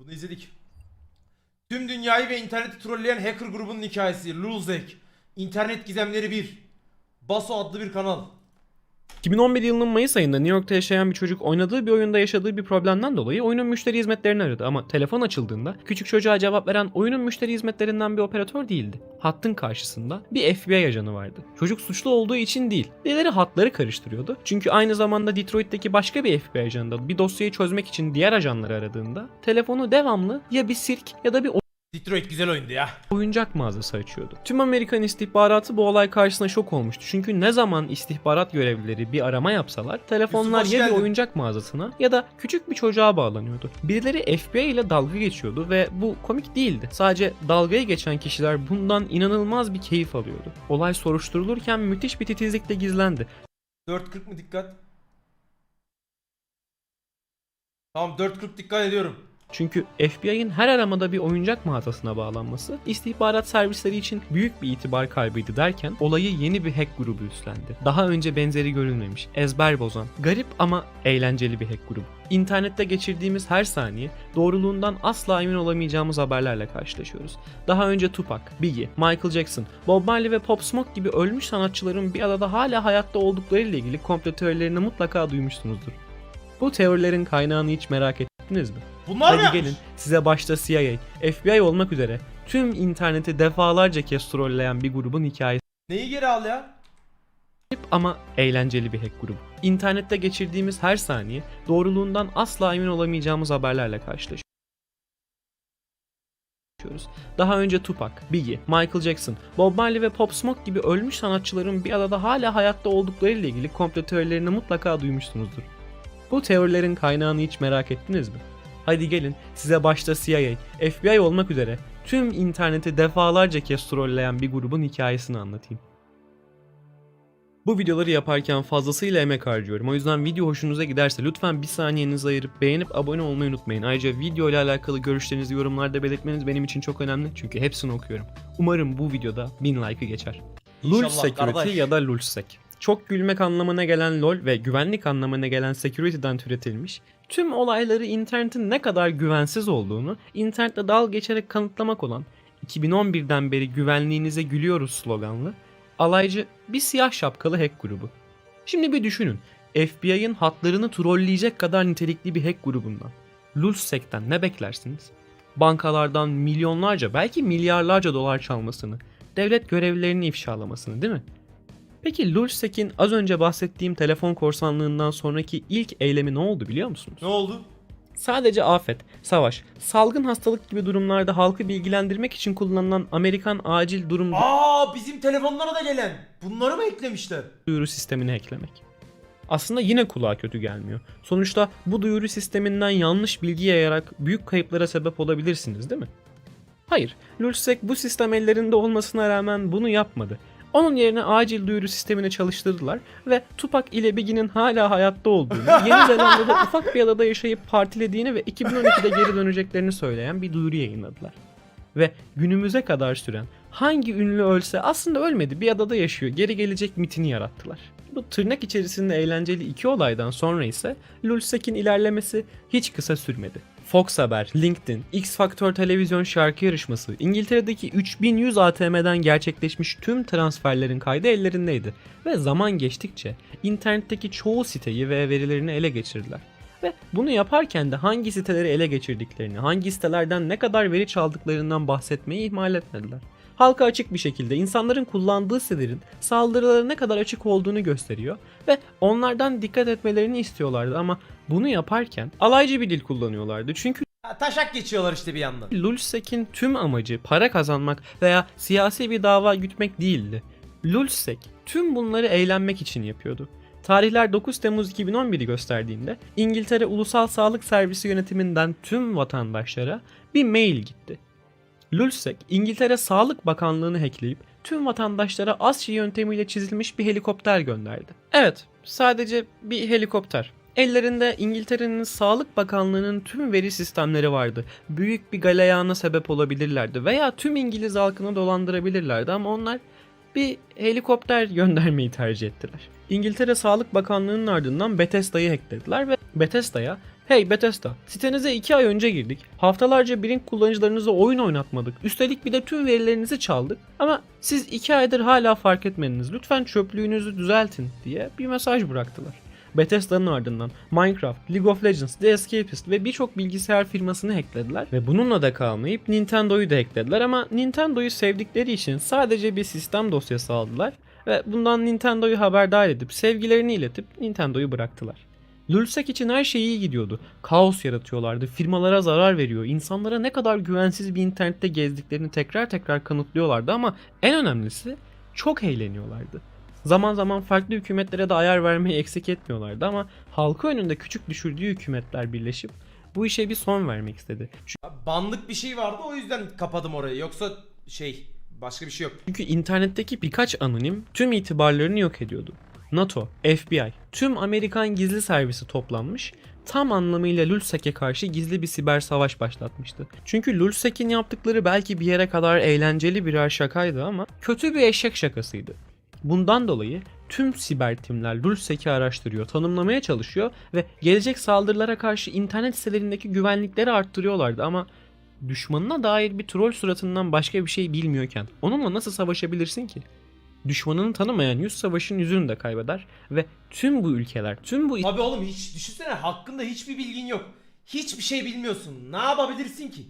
Bunu izledik. Tüm dünyayı ve interneti trolleyen hacker grubunun hikayesi. Lulzek. İnternet Gizemleri 1. Baso adlı bir kanal. 2011 yılının Mayıs ayında New York'ta yaşayan bir çocuk oynadığı bir oyunda yaşadığı bir problemden dolayı oyunun müşteri hizmetlerini aradı ama telefon açıldığında küçük çocuğa cevap veren oyunun müşteri hizmetlerinden bir operatör değildi. Hattın karşısında bir FBI ajanı vardı. Çocuk suçlu olduğu için değil, birileri hatları karıştırıyordu. Çünkü aynı zamanda Detroit'teki başka bir FBI ajanı da bir dosyayı çözmek için diğer ajanları aradığında telefonu devamlı ya bir sirk ya da bir Detroit güzel oyundu ya. oyuncak mağazası açıyordu. Tüm Amerikan istihbaratı bu olay karşısında şok olmuştu. Çünkü ne zaman istihbarat görevlileri bir arama yapsalar telefonlar ya bir oyuncak mağazasına ya da küçük bir çocuğa bağlanıyordu. Birileri FBI ile dalga geçiyordu ve bu komik değildi. Sadece dalgaya geçen kişiler bundan inanılmaz bir keyif alıyordu. Olay soruşturulurken müthiş bir titizlikle gizlendi. 4.40 mı dikkat? Tamam 4.40 dikkat ediyorum. Çünkü FBI'ın her aramada bir oyuncak mağazasına bağlanması istihbarat servisleri için büyük bir itibar kaybıydı derken olayı yeni bir hack grubu üstlendi. Daha önce benzeri görülmemiş, ezber bozan, garip ama eğlenceli bir hack grubu. İnternette geçirdiğimiz her saniye doğruluğundan asla emin olamayacağımız haberlerle karşılaşıyoruz. Daha önce Tupac, Biggie, Michael Jackson, Bob Marley ve Pop Smoke gibi ölmüş sanatçıların bir arada hala hayatta oldukları ile ilgili komplo teorilerini mutlaka duymuşsunuzdur. Bu teorilerin kaynağını hiç merak ettiniz mi? Bunlar Hadi yapmış? gelin size başta CIA, FBI olmak üzere tüm interneti defalarca kez trolleyen bir grubun hikayesi Neyi geri al ya? ama eğlenceli bir hack grubu. İnternette geçirdiğimiz her saniye doğruluğundan asla emin olamayacağımız haberlerle karşılaşıyoruz. Daha önce Tupac, Biggie, Michael Jackson, Bob Marley ve Pop Smoke gibi ölmüş sanatçıların bir arada hala hayatta oldukları ile ilgili komplo teorilerini mutlaka duymuşsunuzdur. Bu teorilerin kaynağını hiç merak ettiniz mi? Hadi gelin size başta CIA, FBI olmak üzere tüm interneti defalarca kez trolleyen bir grubun hikayesini anlatayım. Bu videoları yaparken fazlasıyla emek harcıyorum. O yüzden video hoşunuza giderse lütfen bir saniyenizi ayırıp beğenip abone olmayı unutmayın. Ayrıca video ile alakalı görüşlerinizi yorumlarda belirtmeniz benim için çok önemli. Çünkü hepsini okuyorum. Umarım bu videoda 1000 like'ı geçer. Lul Security kardeş. ya da Lulsec. Çok gülmek anlamına gelen LOL ve güvenlik anlamına gelen Security'den türetilmiş, tüm olayları internetin ne kadar güvensiz olduğunu internette dal geçerek kanıtlamak olan 2011'den beri güvenliğinize gülüyoruz sloganlı alaycı bir siyah şapkalı hack grubu. Şimdi bir düşünün. FBI'ın hatlarını trolleyecek kadar nitelikli bir hack grubundan. Lulzsek'ten ne beklersiniz? Bankalardan milyonlarca belki milyarlarca dolar çalmasını, devlet görevlilerini ifşalamasını değil mi? Peki Lulzsek'in az önce bahsettiğim telefon korsanlığından sonraki ilk eylemi ne oldu biliyor musunuz? Ne oldu? Sadece afet, savaş, salgın hastalık gibi durumlarda halkı bilgilendirmek için kullanılan Amerikan acil durum Aa bizim telefonlara da gelen. Bunları mı eklemişler? duyuru sistemini hacklemek. Aslında yine kulağa kötü gelmiyor. Sonuçta bu duyuru sisteminden yanlış bilgi yayarak büyük kayıplara sebep olabilirsiniz değil mi? Hayır, Lulzsec bu sistem ellerinde olmasına rağmen bunu yapmadı. Onun yerine acil duyuru sistemini çalıştırdılar ve Tupac ile Biggie'nin hala hayatta olduğunu, Yeni Zelanda'da ufak bir adada yaşayıp partilediğini ve 2012'de geri döneceklerini söyleyen bir duyuru yayınladılar. Ve günümüze kadar süren hangi ünlü ölse aslında ölmedi bir adada yaşıyor geri gelecek mitini yarattılar. Bu tırnak içerisinde eğlenceli iki olaydan sonra ise Lulzsek'in ilerlemesi hiç kısa sürmedi. Fox Haber, LinkedIn, X Factor televizyon şarkı yarışması, İngiltere'deki 3100 ATM'den gerçekleşmiş tüm transferlerin kaydı ellerindeydi ve zaman geçtikçe internetteki çoğu siteyi ve verilerini ele geçirdiler. Ve bunu yaparken de hangi siteleri ele geçirdiklerini, hangi sitelerden ne kadar veri çaldıklarından bahsetmeyi ihmal etmediler. Halka açık bir şekilde insanların kullandığı sitelerin saldırılara ne kadar açık olduğunu gösteriyor ve onlardan dikkat etmelerini istiyorlardı ama bunu yaparken alaycı bir dil kullanıyorlardı. Çünkü taşak geçiyorlar işte bir yandan. Lulzsek'in tüm amacı para kazanmak veya siyasi bir dava gütmek değildi. Lulzsek tüm bunları eğlenmek için yapıyordu. Tarihler 9 Temmuz 2011'i gösterdiğinde İngiltere Ulusal Sağlık Servisi yönetiminden tüm vatandaşlara bir mail gitti. Lulzsek İngiltere Sağlık Bakanlığı'nı hackleyip tüm vatandaşlara ASCII yöntemiyle çizilmiş bir helikopter gönderdi. Evet, sadece bir helikopter. Ellerinde İngiltere'nin Sağlık Bakanlığı'nın tüm veri sistemleri vardı. Büyük bir galeyana sebep olabilirlerdi veya tüm İngiliz halkını dolandırabilirlerdi ama onlar bir helikopter göndermeyi tercih ettiler. İngiltere Sağlık Bakanlığı'nın ardından Bethesda'yı hacklediler ve Bethesda'ya Hey Bethesda, sitenize 2 ay önce girdik. Haftalarca Brink kullanıcılarınıza oyun oynatmadık. Üstelik bir de tüm verilerinizi çaldık. Ama siz 2 aydır hala fark etmediniz. Lütfen çöplüğünüzü düzeltin diye bir mesaj bıraktılar. Bethesda'nın ardından Minecraft, League of Legends, The Escapist ve birçok bilgisayar firmasını hacklediler ve bununla da kalmayıp Nintendo'yu da hacklediler ama Nintendo'yu sevdikleri için sadece bir sistem dosyası aldılar ve bundan Nintendo'yu haberdar edip sevgilerini iletip Nintendo'yu bıraktılar. Lulsek için her şey iyi gidiyordu. Kaos yaratıyorlardı, firmalara zarar veriyor, insanlara ne kadar güvensiz bir internette gezdiklerini tekrar tekrar kanıtlıyorlardı ama en önemlisi çok eğleniyorlardı. Zaman zaman farklı hükümetlere de ayar vermeyi eksik etmiyorlardı ama halkı önünde küçük düşürdüğü hükümetler birleşip bu işe bir son vermek istedi. Banlık bir şey vardı o yüzden kapadım orayı. Yoksa şey başka bir şey yok. Çünkü internetteki birkaç anonim tüm itibarlarını yok ediyordu. NATO, FBI, tüm Amerikan gizli servisi toplanmış, tam anlamıyla Lulsek'e karşı gizli bir siber savaş başlatmıştı. Çünkü Lulsek'in yaptıkları belki bir yere kadar eğlenceli birer şakaydı ama kötü bir eşek şakasıydı. Bundan dolayı tüm siber timler Lulsek'i araştırıyor, tanımlamaya çalışıyor ve gelecek saldırılara karşı internet sitelerindeki güvenlikleri arttırıyorlardı ama düşmanına dair bir troll suratından başka bir şey bilmiyorken onunla nasıl savaşabilirsin ki? Düşmanını tanımayan yüz savaşın yüzünü de kaybeder ve tüm bu ülkeler, tüm bu Tabii oğlum hiç düşünsene hakkında hiçbir bilgin yok. Hiçbir şey bilmiyorsun. Ne yapabilirsin ki?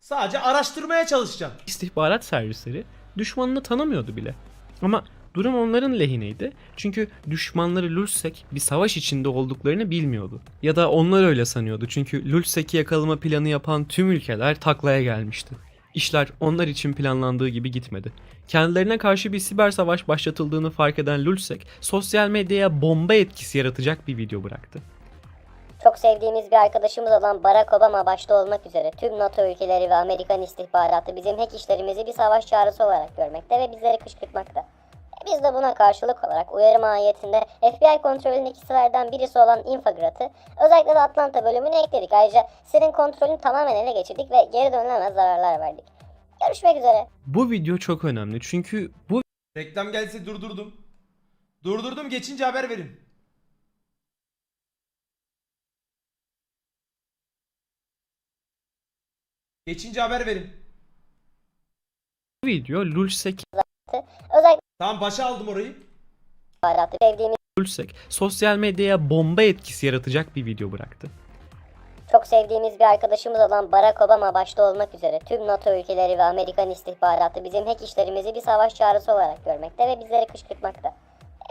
Sadece araştırmaya çalışacaksın. istihbarat servisleri düşmanını tanımıyordu bile. Ama durum onların lehineydi. Çünkü düşmanları Lulsek bir savaş içinde olduklarını bilmiyordu. Ya da onlar öyle sanıyordu. Çünkü Lulsek'i yakalama planı yapan tüm ülkeler taklaya gelmişti. İşler onlar için planlandığı gibi gitmedi. Kendilerine karşı bir siber savaş başlatıldığını fark eden Lulsek, sosyal medyaya bomba etkisi yaratacak bir video bıraktı. Çok sevdiğimiz bir arkadaşımız olan Barack Obama başta olmak üzere tüm NATO ülkeleri ve Amerikan istihbaratı bizim hack işlerimizi bir savaş çağrısı olarak görmekte ve bizleri kışkırtmakta. Biz de buna karşılık olarak uyarı mahiyetinde FBI kontrolündeki sitelerden birisi olan Infograt'ı özellikle de Atlanta bölümünü ekledik. Ayrıca sitenin kontrolünü tamamen ele geçirdik ve geri dönülemez zararlar verdik. Görüşmek üzere. Bu video çok önemli çünkü bu Reklam gelse durdurdum. Durdurdum geçince haber verin. Geçince haber verin. video Lulsek Özellikle Tamam başa aldım orayı. istihbaratı sevdiğimiz Lulsek sosyal medyaya bomba etkisi yaratacak bir video bıraktı. Çok sevdiğimiz bir arkadaşımız olan Barack Obama başta olmak üzere tüm NATO ülkeleri ve Amerikan istihbaratı bizim hack işlerimizi bir savaş çağrısı olarak görmekte ve bizleri kışkırtmakta.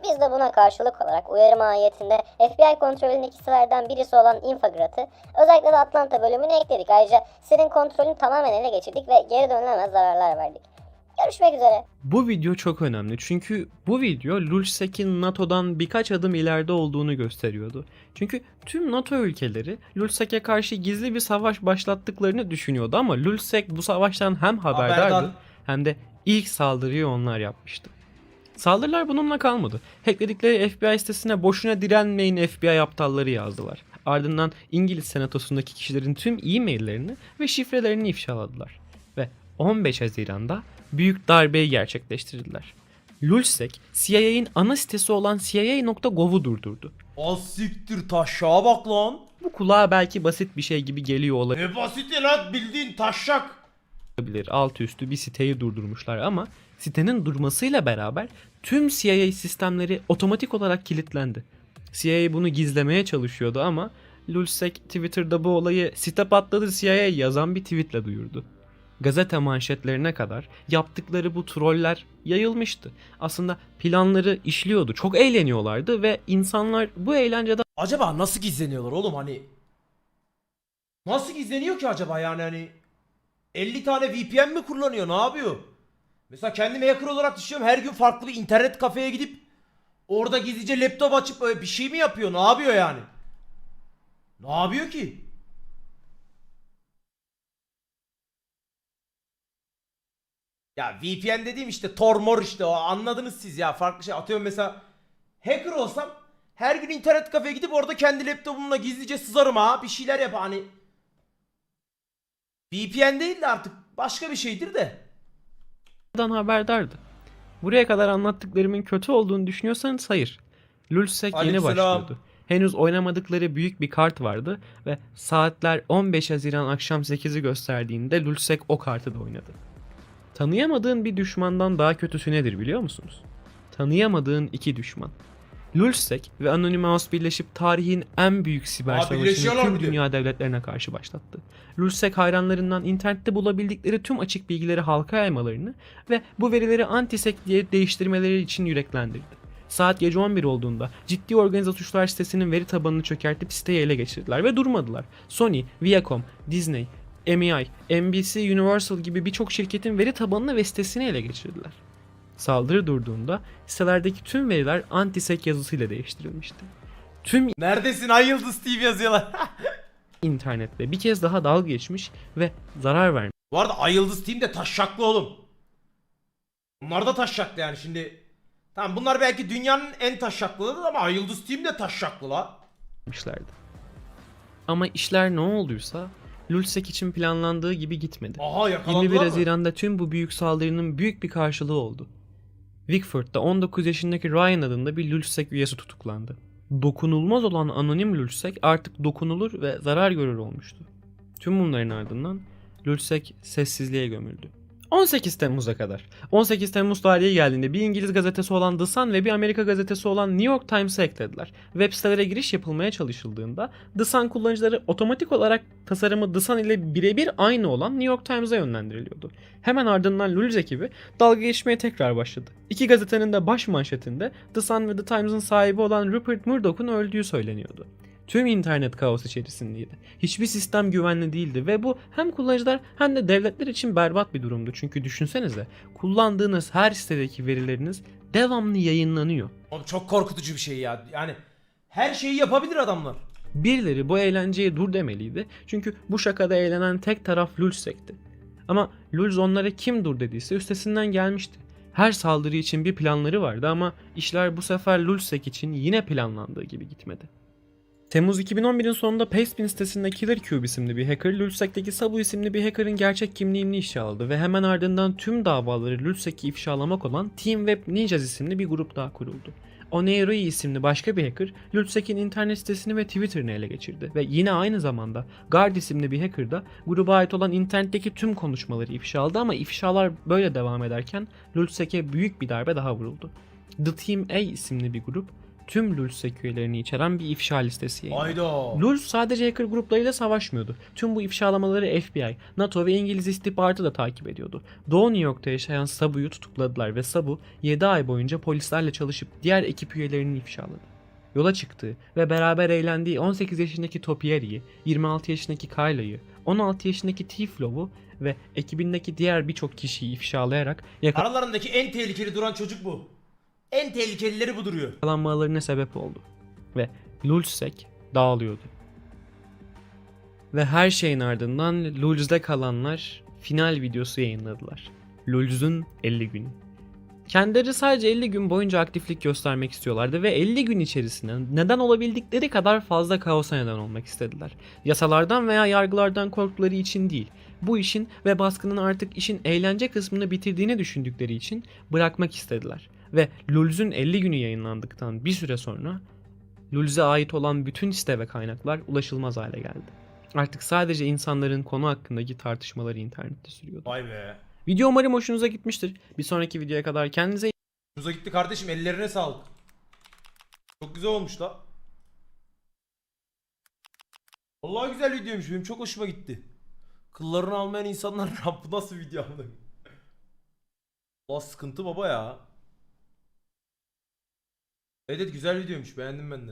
Biz de buna karşılık olarak uyarı mahiyetinde FBI kontrolündeki sitelerden birisi olan Infograt'ı özellikle de Atlanta bölümünü ekledik. Ayrıca sitenin kontrolünü tamamen ele geçirdik ve geri dönülemez zararlar verdik. Görüşmek üzere. Bu video çok önemli çünkü bu video Lulsek'in NATO'dan birkaç adım ileride olduğunu gösteriyordu. Çünkü tüm NATO ülkeleri Lulsek'e karşı gizli bir savaş başlattıklarını düşünüyordu ama Lulsek bu savaştan hem haberdardı Haberdar. hem de ilk saldırıyı onlar yapmıştı. Saldırılar bununla kalmadı. Hackledikleri FBI sitesine boşuna direnmeyin FBI aptalları yazdılar. Ardından İngiliz senatosundaki kişilerin tüm e-maillerini ve şifrelerini ifşaladılar. Ve 15 Haziran'da büyük darbeyi gerçekleştirdiler. Lulsek, CIA'in ana sitesi olan cia.gov'u durdurdu. Az siktir taşağa bak lan. Bu kulağa belki basit bir şey gibi geliyor Ne basit ya lan bildiğin taşak. olabilir. Altı üstü bir siteyi durdurmuşlar ama sitenin durmasıyla beraber tüm CIA sistemleri otomatik olarak kilitlendi. CIA bunu gizlemeye çalışıyordu ama Lulsek Twitter'da bu olayı site patladı CIA yazan bir tweetle duyurdu. Gazete manşetlerine kadar yaptıkları bu troller yayılmıştı. Aslında planları işliyordu. Çok eğleniyorlardı ve insanlar bu eğlenceden Acaba nasıl gizleniyorlar oğlum hani? Nasıl gizleniyor ki acaba yani hani? 50 tane VPN mi kullanıyor ne yapıyor? Mesela kendimi hacker olarak düşünüyorum her gün farklı bir internet kafeye gidip orada gizlice laptop açıp bir şey mi yapıyor ne yapıyor yani? Ne yapıyor ki? Ya VPN dediğim işte Tor mor işte o anladınız siz ya farklı şey atıyorum mesela hacker olsam her gün internet kafeye gidip orada kendi laptopumla gizlice sızarım ha bir şeyler yap hani VPN değil de artık başka bir şeydir de. haberdardı. Buraya kadar anlattıklarımın kötü olduğunu düşünüyorsanız hayır. Lulsek yeni Aleykümselam. başlıyordu. henüz oynamadıkları büyük bir kart vardı ve saatler 15 Haziran akşam 8'i gösterdiğinde Lulsek o kartı da oynadı. Tanıyamadığın bir düşmandan daha kötüsü nedir biliyor musunuz? Tanıyamadığın iki düşman. Lulsek ve Anonymous birleşip tarihin en büyük siber Aa, savaşını tüm dünya devletlerine karşı başlattı. Lulsek hayranlarından internette bulabildikleri tüm açık bilgileri halka yaymalarını ve bu verileri antisek diye değiştirmeleri için yüreklendirdi. Saat gece 11 olduğunda ciddi organize suçlar sitesinin veri tabanını çökertip siteyi ele geçirdiler ve durmadılar. Sony, Viacom, Disney, MEI, NBC Universal gibi birçok şirketin veri tabanını ve sitesini ele geçirdiler. Saldırı durduğunda sitelerdeki tüm veriler antisek yazısıyla değiştirilmişti. Tüm Neredesin Ay Yıldız TV yazıyorlar. internetle bir kez daha dalga geçmiş ve zarar vermiş. Bu arada Ay Yıldız Team de taşşaklı oğlum. Bunlar da taşşaklı yani şimdi. Tamam bunlar belki dünyanın en taşşaklıları ama Ay Yıldız Team de taşşaklı la. Ama işler ne olduysa Lulsek için planlandığı gibi gitmedi. Aha yakalandılar 21 mı? Haziran'da tüm bu büyük saldırının büyük bir karşılığı oldu. Wickford'da 19 yaşındaki Ryan adında bir Lulsek üyesi tutuklandı. Dokunulmaz olan anonim Lulsek artık dokunulur ve zarar görür olmuştu. Tüm bunların ardından Lulsek sessizliğe gömüldü. 18 Temmuz'a kadar. 18 Temmuz tarihi geldiğinde bir İngiliz gazetesi olan The Sun ve bir Amerika gazetesi olan New York Times'ı eklediler. Web sitelere giriş yapılmaya çalışıldığında The Sun kullanıcıları otomatik olarak tasarımı The Sun ile birebir aynı olan New York Times'a yönlendiriliyordu. Hemen ardından Lulz ekibi dalga geçmeye tekrar başladı. İki gazetenin de baş manşetinde The Sun ve The Times'ın sahibi olan Rupert Murdoch'un öldüğü söyleniyordu. Tüm internet kaos içerisindeydi. Hiçbir sistem güvenli değildi ve bu hem kullanıcılar hem de devletler için berbat bir durumdu. Çünkü düşünsenize kullandığınız her sitedeki verileriniz devamlı yayınlanıyor. Oğlum çok korkutucu bir şey ya. Yani her şeyi yapabilir adamlar. Birileri bu eğlenceye dur demeliydi. Çünkü bu şakada eğlenen tek taraf Lulz'ekti. Ama Lulz onlara kim dur dediyse üstesinden gelmişti. Her saldırı için bir planları vardı ama işler bu sefer Lulzsek için yine planlandığı gibi gitmedi. Temmuz 2011'in sonunda Pastebin sitesinde Killer Cube isimli bir hacker, Lulzsek'teki Sabu isimli bir hacker'ın gerçek kimliğini işe aldı ve hemen ardından tüm davaları Lulzsek'i ifşalamak olan Team Web Ninjas isimli bir grup daha kuruldu. Oneiroi isimli başka bir hacker, Lulzsek'in internet sitesini ve Twitter'ını ele geçirdi ve yine aynı zamanda Guard isimli bir hacker da gruba ait olan internetteki tüm konuşmaları ifşaladı ama ifşalar böyle devam ederken Lulzsek'e büyük bir darbe daha vuruldu. The Team A isimli bir grup tüm Lulzsek üyelerini içeren bir ifşa listesi yayınladı. Lulz sadece hacker gruplarıyla savaşmıyordu. Tüm bu ifşalamaları FBI, NATO ve İngiliz istihbaratı da takip ediyordu. Doğu New York'ta yaşayan Sabu'yu tutukladılar ve Sabu 7 ay boyunca polislerle çalışıp diğer ekip üyelerini ifşaladı. Yola çıktığı ve beraber eğlendiği 18 yaşındaki Topiari'yi, 26 yaşındaki Kyle'ı, 16 yaşındaki Tiflov'u ve ekibindeki diğer birçok kişiyi ifşalayarak Aralarındaki en tehlikeli duran çocuk bu. En tehlikelileri bu duruyor. yakalanmalarına sebep oldu. Ve Lulzsek dağılıyordu. Ve her şeyin ardından Lulz'de kalanlar final videosu yayınladılar. Lulz'un 50 günü. Kendileri sadece 50 gün boyunca aktiflik göstermek istiyorlardı ve 50 gün içerisinde neden olabildikleri kadar fazla kaosa neden olmak istediler. Yasalardan veya yargılardan korktukları için değil. Bu işin ve baskının artık işin eğlence kısmını bitirdiğini düşündükleri için bırakmak istediler. Ve Lulz'un 50 günü yayınlandıktan bir süre sonra Lulz'e ait olan bütün site ve kaynaklar ulaşılmaz hale geldi. Artık sadece insanların konu hakkındaki tartışmaları internette sürüyordu. Vay be. Video umarım hoşunuza gitmiştir. Bir sonraki videoya kadar kendinize iyi Hoşunuza gitti kardeşim ellerine sağlık. Çok güzel olmuş la. Vallahi güzel videoymuş benim çok hoşuma gitti. Kıllarını almayan insanlar bu nasıl video amına? Valla sıkıntı baba ya. Evet evet güzel videoymuş beğendim ben de.